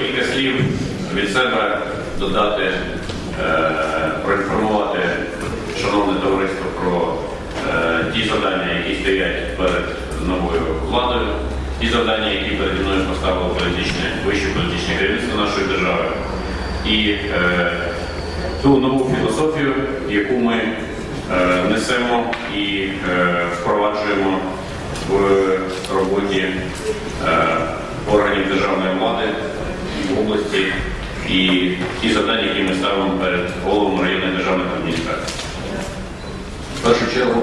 кілька слів від себе додати, е, проінформувати шановне товариство про е, ті завдання, які стоять перед новою владою, ті завдання, які переді мною поставило політичне, вище політичне керівництво нашої держави, і е, ту нову філософію, яку ми несемо і впроваджуємо в роботі органів державної влади області і ті завдання, які ми ставимо перед головами районної державної адміністрації. В першу чергу,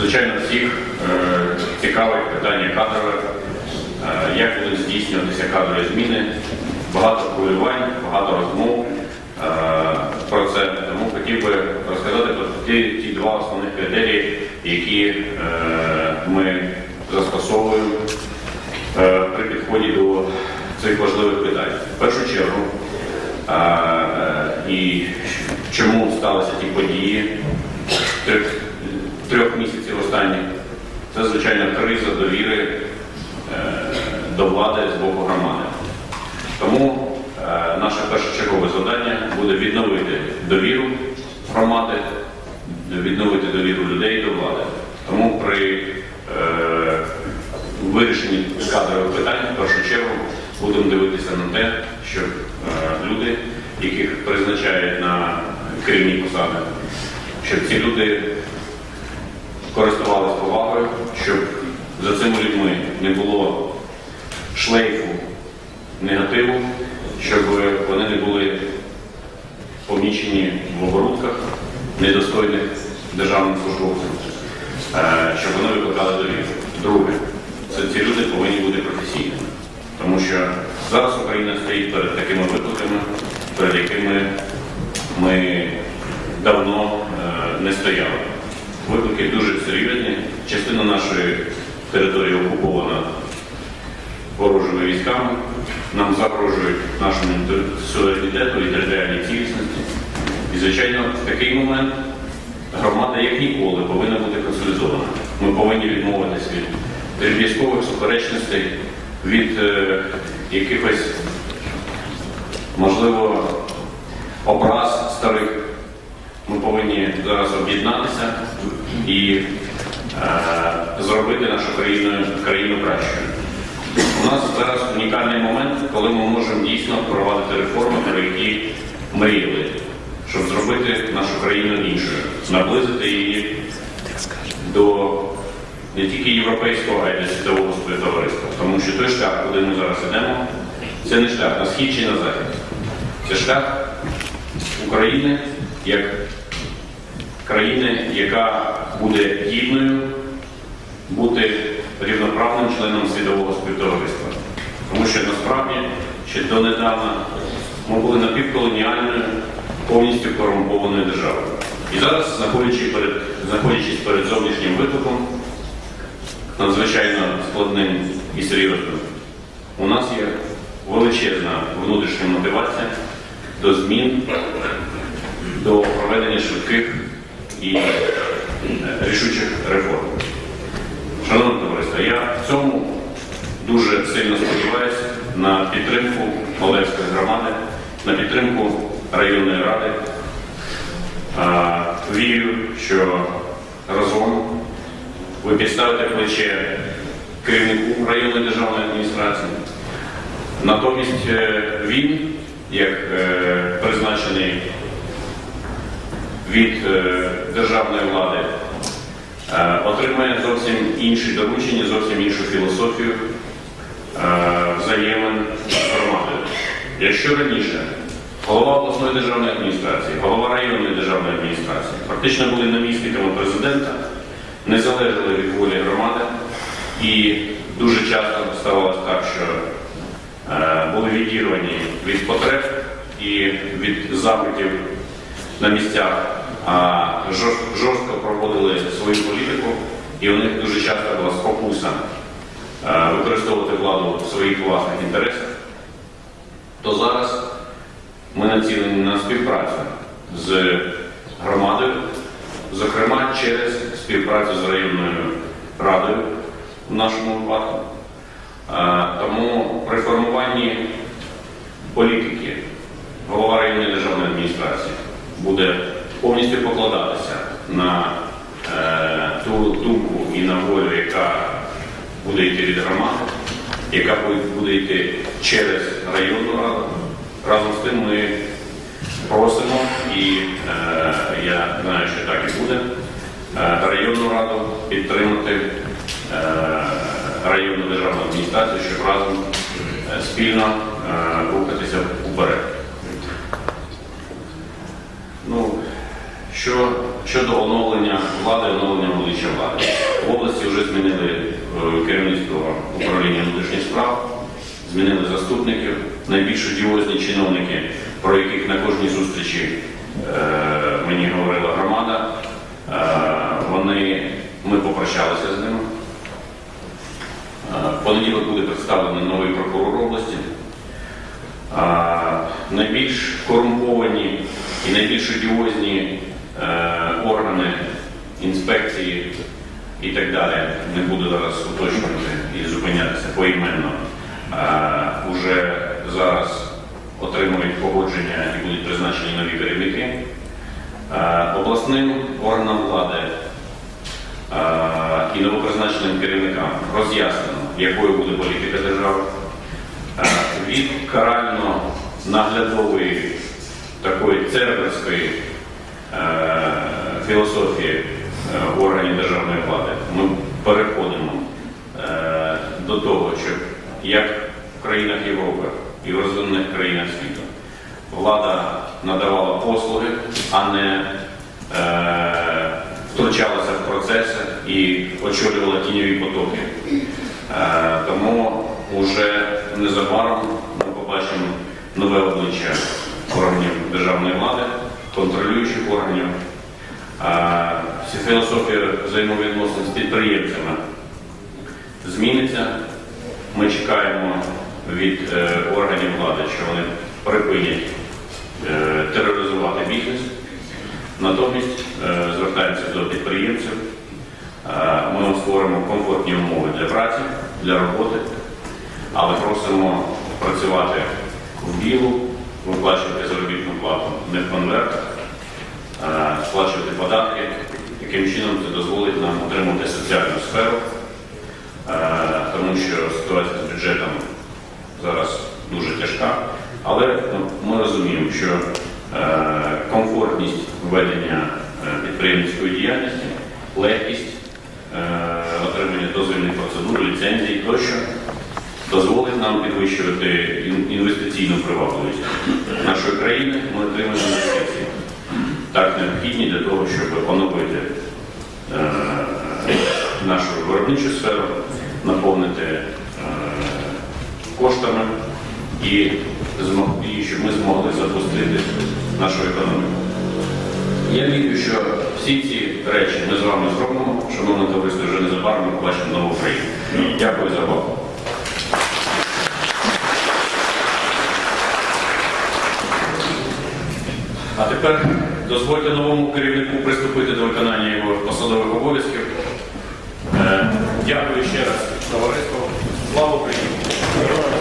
звичайно, всіх е, цікавить питання кадрове, е, як будуть здійснюватися кадрові зміни, багато хвилювань, багато розмов е, про це. Тому хотів би розказати про ті, ті два основних критерії, які е, ми застосовуємо е, при підході до цих важливих питань. Першу чергу, е, і чому сталися ті події трьох, трьох місяців останніх, це звичайно криза довіри е, до влади з боку громади. Тому е, наше першочергове завдання буде відновити довіру громади, відновити довіру людей до влади. Тому при вирішенні кадрових питань в першу чергу будемо дивитися на те, щоб е, люди, яких призначають на керівні посади, щоб ці люди користувалися повагою, щоб за цими людьми не було шлейфу негативу, щоб вони не були помічені в оборудках недостойних державних службовців, е, щоб вони викликали довіру. Друге, це ці люди повинні бути професійними, тому що зараз Україна стоїть перед такими викликами, перед якими ми давно е, не стояли. Виклики дуже серйозні. Частина нашої території окупована ворожими військами. Нам загрожують нашому суверенітету і територіальній цілісності. І, звичайно, в такий момент громада як ніколи повинна бути консолідована. Ми повинні відмовитися від дріб'язкових суперечностей, від е, якихось, можливо, образ старих. Ми повинні зараз об'єднатися і е, зробити нашу країну, країну кращою. У нас зараз унікальний момент, коли ми можемо дійсно впровадити реформи, про які мріяли, щоб зробити нашу країну іншою, наблизити її до не тільки європейського, а й до світового співтовариства. Тому що той шлях, куди ми зараз йдемо, це не шлях на схід чи на захід. Це шлях України як країни, яка буде гідною бути рівноправним членом світового співтовариства. Тому що насправді ще донедавна ми були напівколоніальною, повністю корумпованою державою. І зараз, знаходячись перед, знаходячись перед зовнішнім викликом, надзвичайно складним і серйозним, у нас є величезна внутрішня мотивація до змін, до проведення швидких і е, рішучих реформ. Шановне товариство, я в цьому дуже сильно сподіваюся на підтримку Олевської громади, на підтримку районної ради. Вірю, що разом ви підставите плече керівнику районної державної адміністрації. Натомість е, він, як е, призначений від е, державної влади, е, отримає зовсім інші доручення, зовсім іншу філософію е, взаємин з громадою. Якщо раніше голова обласної державної адміністрації, голова районної державної адміністрації фактично були намісниками президента, не залежали від волі громади, і дуже часто ставалося так, що були відірвані від потреб і від запитів на місцях, жорстко проводили свою політику, і у них дуже часто була спокуса використовувати владу в своїх власних інтересах, то зараз ми націлені на співпрацю з громадою, зокрема через співпрацю з районною радою в нашому випадку. Тому при формуванні політики, голова районної державної адміністрації буде повністю покладатися на е, ту думку і на волю, яка буде йти від громади, яка буде- йти через районну раду. Разом з тим ми просимо, і е, я знаю, що так і буде, е, районну раду підтримати е, районну державну адміністрацію, щоб разом е, спільно е, рухатися що, щодо оновлення влади, оновлення обличчя влади. В області вже змінили е, керівництво управління внутрішніх справ, змінили заступників. Найбільш одіозні чиновники, про яких на кожній зустрічі е, мені говорила громада, е, вони, ми попрощалися з ними. Понеділок буде представлений новий прокурор області. Найбільш корумповані і найбільш одіозні органи інспекції і так далі, не буду зараз уточнювати і зупинятися поіменно, е, уже зараз отримують погодження і будуть призначені нові керівники. Е, обласним органам влади е, і новопризначеним керівникам роз'яснено, якою буде політика держави. Е, від карально-наглядової такої церберської е, філософії е, органів державної влади ми переходимо е, до того, щоб як в країнах Європи і в розвинених країнах світу влада надавала послуги, а не е, втручалася в процеси і очолювала тіньові потоки. Е, Тому вже незабаром ми побачимо нове обличчя органів державної влади, контролюючих органів. Вся філософія взаємовідносин з підприємцями зміниться. Ми чекаємо від е, органів влади, що вони припинять е, тероризувати бізнес. Натомість е, звертаємося до підприємців. Ми створимо комфортні умови для праці, для роботи, але просимо працювати в білу, виплачувати заробітну плату не в конвертах, е, сплачувати податки. Таким чином це дозволить нам отримати соціальну сферу, тому що ситуація з бюджетом зараз дуже тяжка. Але ну, ми розуміємо, що комфортність ведення підприємницької діяльності, легкість дозволить нам підвищувати інвестиційну привабливість нашої країни. Ми отримаємо інвестиції, так необхідні для того, щоб оновити е, нашу виробничу сферу, наповнити е, коштами і, і щоб ми змогли запустити нашу економіку. Я вірю, що всі ці речі ми з вами зробимо, шановне товариство, вже незабаром ми побачимо нову Україну. Дякую за увагу. А тепер дозвольте новому керівнику приступити до виконання його посадових обов'язків. Е, Дякую ще раз, товариство. Слава Україні!